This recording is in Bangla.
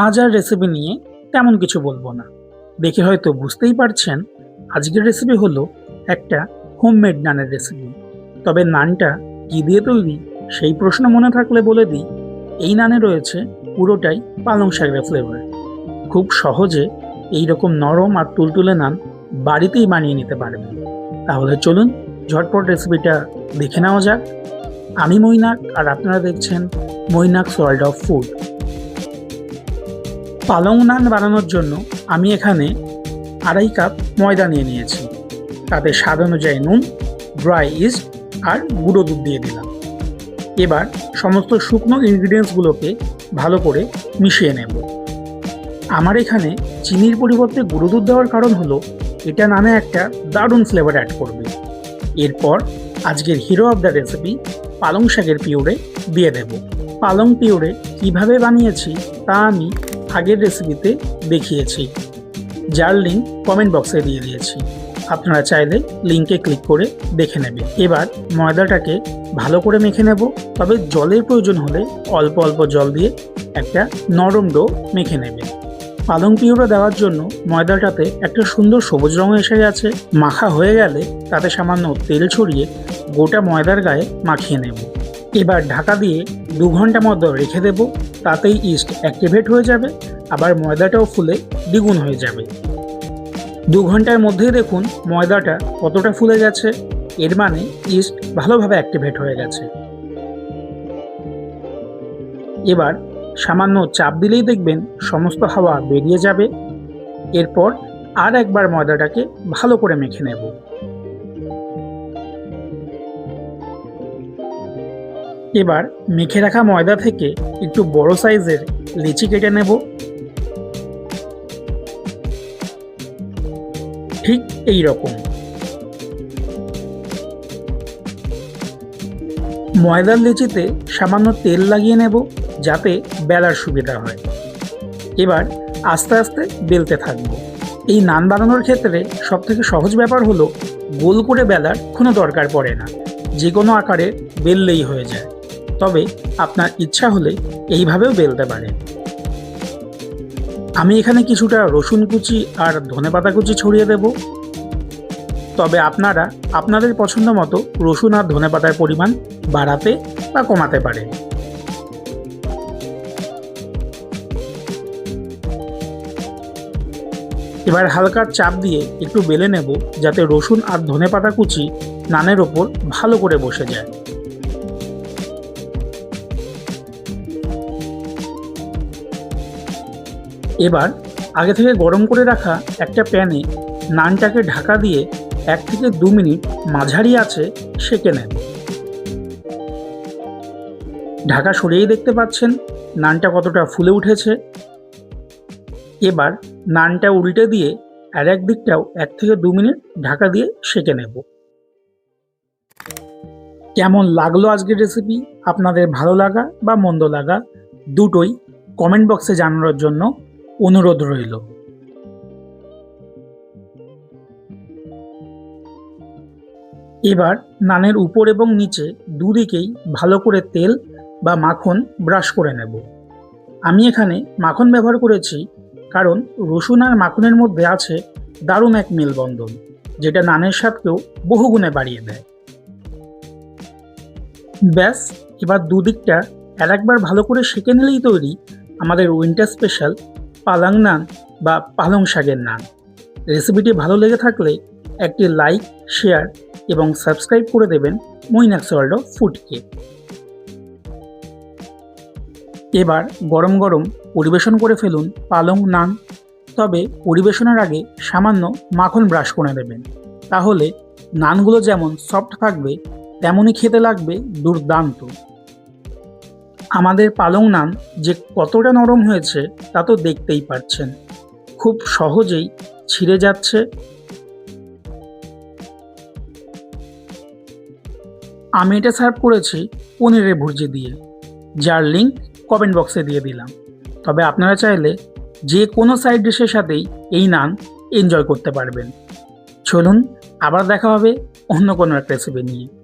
আজ আর রেসিপি নিয়ে তেমন কিছু বলব না। দেখে হয়তো বুঝতেই পারছেন, আজকের রেসিপি হলো একটা হোমমেড নানের রেসিপি তবে নানটা কী দিয়ে তৈরি সেই প্রশ্ন মনে থাকলে বলে দিই, এই নানে রয়েছে পুরোটাই পালং শাকের ফ্লেভার খুব সহজে এই রকম নরম আর তুলতুলে নান বাড়িতেই বানিয়ে নিতে পারবেন। তাহলে চলুন ঝটপট রেসিপিটা দেখে নেওয়া যাক। আমি মৈনাক আর আপনারা দেখছেন মৈনাকস ওয়ার্ল্ড অফ ফুড। পালং নান বানানোর জন্য আমি এখানে আড়াই কাপ ময়দা নিয়ে নিয়েছি। তাতে স্বাদ অনুযায়ী নুন, ড্রাই ইস্ট আর গুঁড়ো দুধ দিয়ে দিলাম। এবার সমস্ত শুকনো ইনগ্রিডিয়েন্টসগুলোকে ভালো করে মিশিয়ে নেব। আমার এখানে চিনির পরিবর্তে গুঁড়ো দুধ দেওয়ার কারণ হলো, এটা নামে একটা দারুণ ফ্লেভার অ্যাড করবে। এরপর আজকের হিরো অফ দ্য রেসিপি পালং শাকের পিউরে দিয়ে দেব। পালং পিউরে কীভাবে বানিয়েছি তা আমি আগের রেসিপিতে দেখিয়েছি। যার লিঙ্ক কমেন্ট বক্সে দিয়ে দিয়েছি। আপনারা চাইলে লিঙ্কে ক্লিক করে দেখে নেবেন। এবার ময়দাটাকে ভালো করে মেখে নেব। তবে জলের প্রয়োজন হলে অল্প অল্প জল দিয়ে একটা নরম ডো মেখে নেবেন। পালং পিউরা দেওয়ার জন্য ময়দাটাতে একটা সুন্দর সবুজ রঙ এসে গেছে। মাখা হয়ে গেলে তাতে সামান্য তেল ছড়িয়ে গোটা ময়দার গায়ে মাখিয়ে নেব। এবার ঢাকা দিয়ে দু ঘণ্টা মতো রেখে দেব, তাতেই ইস্ট অ্যাক্টিভেট হয়ে যাবে, আবার ময়দাটাও ফুলে দ্বিগুণ হয়ে যাবে। দু ঘণ্টার মধ্যেই দেখুন ময়দাটা কতটা ফুলে গেছে, এর মানে ইস্ট ভালোভাবে অ্যাক্টিভেট হয়ে গেছে। এবার সামান্য চাপ দিলেই দেখবেন সমস্ত হাওয়া বেরিয়ে যাবে, এরপর আর একবার ময়দাটাকে ভালো করে মেখে নেব। এবার মেখে রাখা ময়দা থেকে একটু বড় সাইজের লিচি কেটে নেব। ঠিক এই রকম। ময়দার লিচিতে সামান্য তেল লাগিয়ে নেব যাতে বেলার সুবিধা হয়। এবার আস্তে আস্তে বেলতে থাকব। এই নান বানানোর ক্ষেত্রে সবথেকে সহজ ব্যাপার হলো গোল করে বেলার কোনো দরকার পড়ে না। যে কোনো আকারে বেললেই হয়ে যায়। তবে আপনার ইচ্ছা হলে এইভাবেও বেলতে পারেন। আমি এখানে কিছুটা রসুন কুচি আর ধনেপাতা কুচি ছড়িয়ে দেব। তবে আপনারা আপনাদের পছন্দ মতো রসুন আর ধনেপাতার পরিমাণ বাড়াতে বা কমাতে পারেন। এবার হালকা চাপ দিয়ে একটু বেলে নেব যাতে রসুন আর ধনেপাতা কুচি নানের ওপর ভালো করে বসে যায়। এবার আগে থেকে গরম করে রাখা একটা প্যানে নানটাকে ঢাকা দিয়ে এক থেকে দু মিনিট মাঝারি আছে সেঁকে নেন। ঢাকা সরিয়েই দেখতে পাচ্ছেন নানটা কতটা ফুলে উঠেছে। এবার নানটা উল্টে দিয়ে আর এক দিকটাও এক থেকে দু মিনিট ঢাকা দিয়ে সেঁকে নেব। কেমন লাগল আজকের রেসিপি আপনাদের ভালো লাগা বা মন্দ লাগা দুটোই কমেন্ট বক্সে জানানোর জন্য অনুরোধ রইল। এবার নানের উপর এবং নিচে দুদিকেই ভালো করে তেল বা মাখন ব্রাশ করে নেব। আমি এখানে মাখন ব্যবহার করেছি কারণ রসুন আর মাখনের মধ্যে আছে দারুণ এক মেলবন্ধন, যেটা নানের স্বাদকেও বহুগুণে বাড়িয়ে দেয়। ব্যাস, এবার দুদিকটা আর একবার ভালো করে সেঁকে নিলেই তৈরি আমাদের উইন্টার স্পেশাল পালাং নান বা পালং শাকের নান। রেসিপিটি ভালো লেগে থাকলে একটি লাইক শেয়ার এবং সাবস্ক্রাইব করে দেবেন মৈনাক্স ওয়ার্ল্ড ফুডকে এবার গরম গরম পরিবেশন করে ফেলুন পালং নান। তবে পরিবেশনের আগে সামান্য মাখন ব্রাশ করে দেবেন তাহলে নানগুলো যেমন সফট থাকবে, তেমনই খেতে লাগবে দুর্দান্ত। আমাদের পালং নান যে কতটা নরম হয়েছে তা তো দেখতেই পাচ্ছেন খুব সহজেই ছিঁড়ে যাচ্ছে। আমি এটা সার্ভ করেছি পনিরের ভুর্জি দিয়ে। যার লিঙ্ক কমেন্ট বক্সে দিয়ে দিলাম। তবে আপনারা চাইলে যে কোনো সাইড ডিশের সাথেই এই নান এনজয় করতে পারবেন। চলুন, আবার দেখা হবে অন্য কোনো এক রেসিপি নিয়ে।